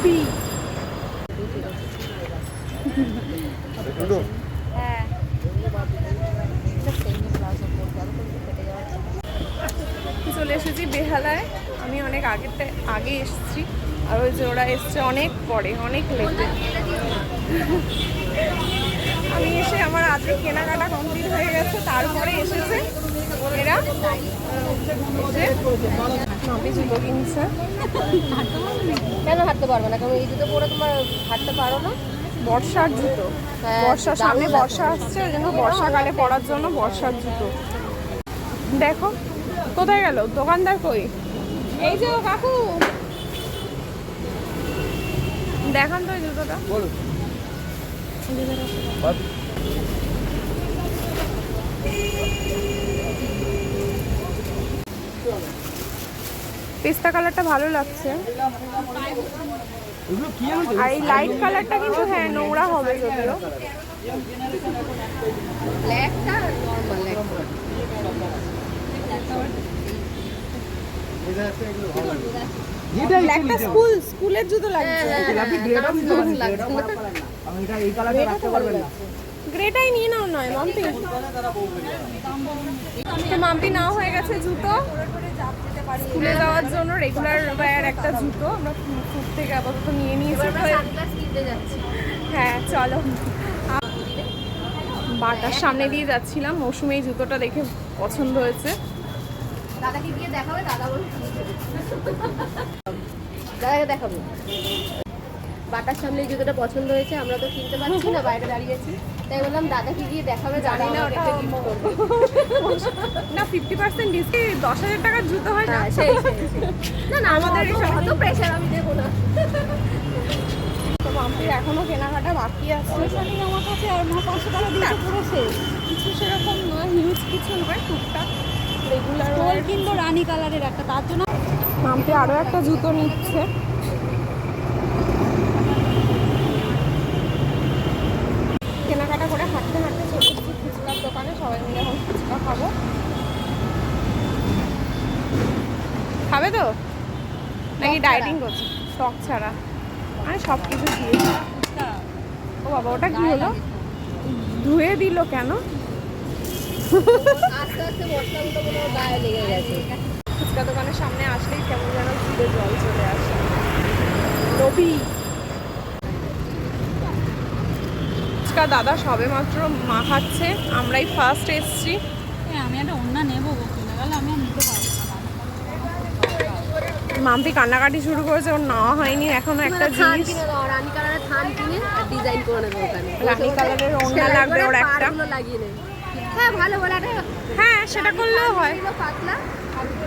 লোভি হ্যাঁ। চলে এসেছি বেহালায়। আমি অনেক আগেতে আগে এসেছি। আর ওই যে ওরা এসছে অনেক পরে অনেক লেটে। আমি এসে আমার আজকে কেনাকাটা কমপ্লিট হয়ে গেছে তারপরে এসেছে এরা। এসে কিনছে কেন হাঁটতে পারবে না? কারণ এই জুতো পরে তোমার হাঁটতে পারো না। বর্ষার জুতো। হ্যাঁ, বর্ষার সামনে বর্ষা আসছে ওই জন্য বর্ষাকালে পরার জন্য বর্ষার জুতো। দেখো কোথায় গেল? দোকানদার কই? এই যে কাকু। দেখান তো ওই জুতোটা। পেস্তা কালারটা ভালো লাগছে। আর এই লাইট কালারটা কিন্তু হ্যাঁ নোংরা হবে যদিও। ব্ল্যাকটা স্কুল স্কুলের জুতো লাগছে। গ্রেটাই নিয়ে নাও নয় মাম্পি। তো মাম্পি নাও হয়ে গেছে জুতো। স্কুলে যাওয়ার জন্য রেগুলার ওয়্যার একটা জুতো। আমরা ফুট থেকে আপাতত নিয়ে নিয়েছি। যাচ্ছি। হ্যাঁ চলো। বাটার সামনে দিয়ে যাচ্ছিলাম। মৌসুমে এই জুতোটা দেখে পছন্দ হয়েছে। দাদাকে গিয়ে দেখাবে দাদা বলে দাদাকে দেখাবো। বাটার সামনে এই জুতোটা পছন্দ হয়েছে আমরা তো কিনতে পারছি না বাইরে দাঁড়িয়ে আছি। তাই বললাম দাদাকে গিয়ে দেখাবে? জানি না ওটা গিফট করবে। না ফিফটি পার্সেন্ট ডিসকাউন্ট দশ হাজার টাকার জুতো হয় না? হ্যাঁ সেই। না না আমাদের অত প্রেশার আমি দেবো না। তো মাম্পির এখনও কেনাকাটা বাকি আছে। আমার কাছে আর মা পাঁচশো টাকা দিয়েছে পুরো শেষ কিছু সেরকম নয় হিউজ কিছু নয় টুকটাক। রেগুলার কিনলো রানী কালারের একটা তার জন্য মাম্পি আরও একটা জুতো নিচ্ছে কেনাকাটা করে হাঁটতে হাঁটতে চলে এসেছি ফুচকার দোকানে সবাই মিলে এখন ফুচকা খাব খাবে তো নাকি ডায়েটিং করছে? টক ছাড়া। মানে সব কিছু দিয়ে ও বাবা ওটা কি হলো? ধুয়ে দিল কেন? ফুচকা দোকানের সামনে আসলেই কেমন যেন জিভে জল চলে আসে। রবি। ফুচকা দাদা সবে মাত্র মাখাচ্ছে। আমরাই ফার্স্ট এসছি। আমি একটা অন্য নেব গো আমি নিতে পারব মাম্পি কান্নাকাটি শুরু করেছে ওর নেওয়া হয়নি এখনও একটা জিনিস। রানী কালারের থান কিনে ডিজাইন করে নেব ওখানে। রানী কালারের ওড়না লাগবে ওর একটা। লাগিয়ে নেবে। হ্যাঁ ভালো বলে হ্যাঁ সেটা করলেও হয়। পাতলা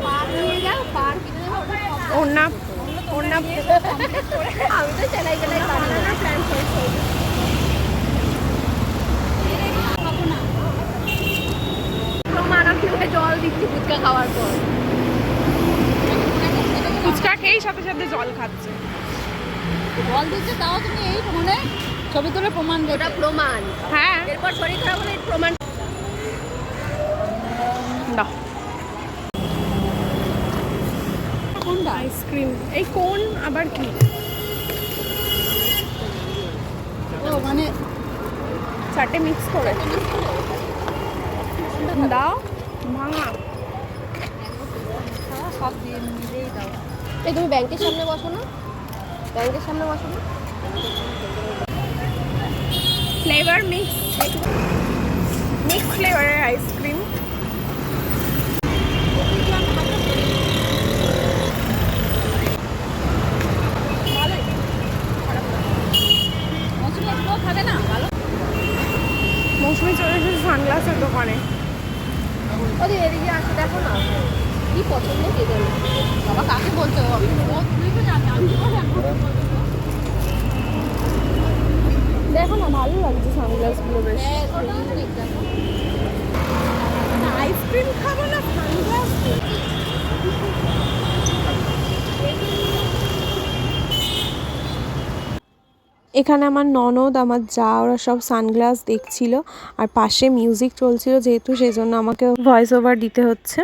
পার নিয়ে যাও পার কিনে নেব ওটা সব ওড়না ওড়না আমি তো সেলাই গেলাই পারি প্ল্যান করছি জল দিচ্ছি ফুচকা খাওয়ার পর। খেয়েই সাথে সাথে জল খাচ্ছে। জল দিচ্ছে তাও তুমি এই ফোনে ছবি তুলে প্রমাণ ওটা প্রমাণ। হ্যাঁ। এরপর শরীর খারাপ হলে প্রমাণ। দাও। কোনটা? আইসক্রিম। এই কোন আবার কি? ও মানে চারটে মিক্স করে। দাও ভাঙা। সব দিয়ে নিজেই দাও। এই তুমি ব্যাংকের সামনে বসো না। ব্যাংকের সামনে বসো না। ফ্লেভার মিক্স মিক্স ফ্লেভারের আইসক্রিম মৌসুমি চলে এসেছে সানগ্লাসের দোকানে। ওদের এদিকে আসে দেখো না। কি পছন্দ কে জানে? বাবা কাকে বলছো? আমি তুই তো জানি আমি কি করে জানব? দেখো না ভালো লাগছে সানগ্লাসগুলো বেশ। হ্যাঁ। আইসক্রিম খাব না সানগ্লাস এখানে আমার ননদ আমার যা ওরা সব সানগ্লাস দেখছিল। আর পাশে মিউজিক চলছিল যেহেতু সেই জন্য আমাকে ভয়েস ওভার দিতে হচ্ছে।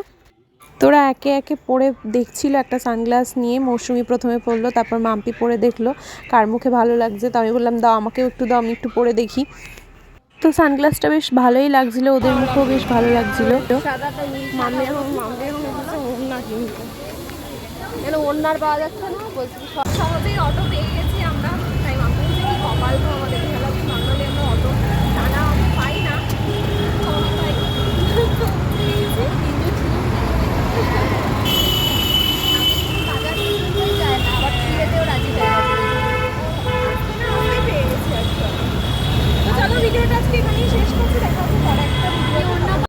তোরা একে একে পরে দেখছিল একটা সানগ্লাস নিয়ে, মৌসুমি প্রথমে পরলো, তারপর মাম্পি পরে দেখল, কার মুখে ভালো লাগছে, তো আমি বললাম, দাও, আমাকেও একটু দাও, আমি একটু পরে দেখি। তো সানগ্লাসটা বেশ ভালোই লাগছিল, ওদের মুখেও বেশ ভালো লাগছিল। ওনার পাওয়া যাচ্ছে না? বলছি সহজেই অটো পেয়ে গেছি আমরা।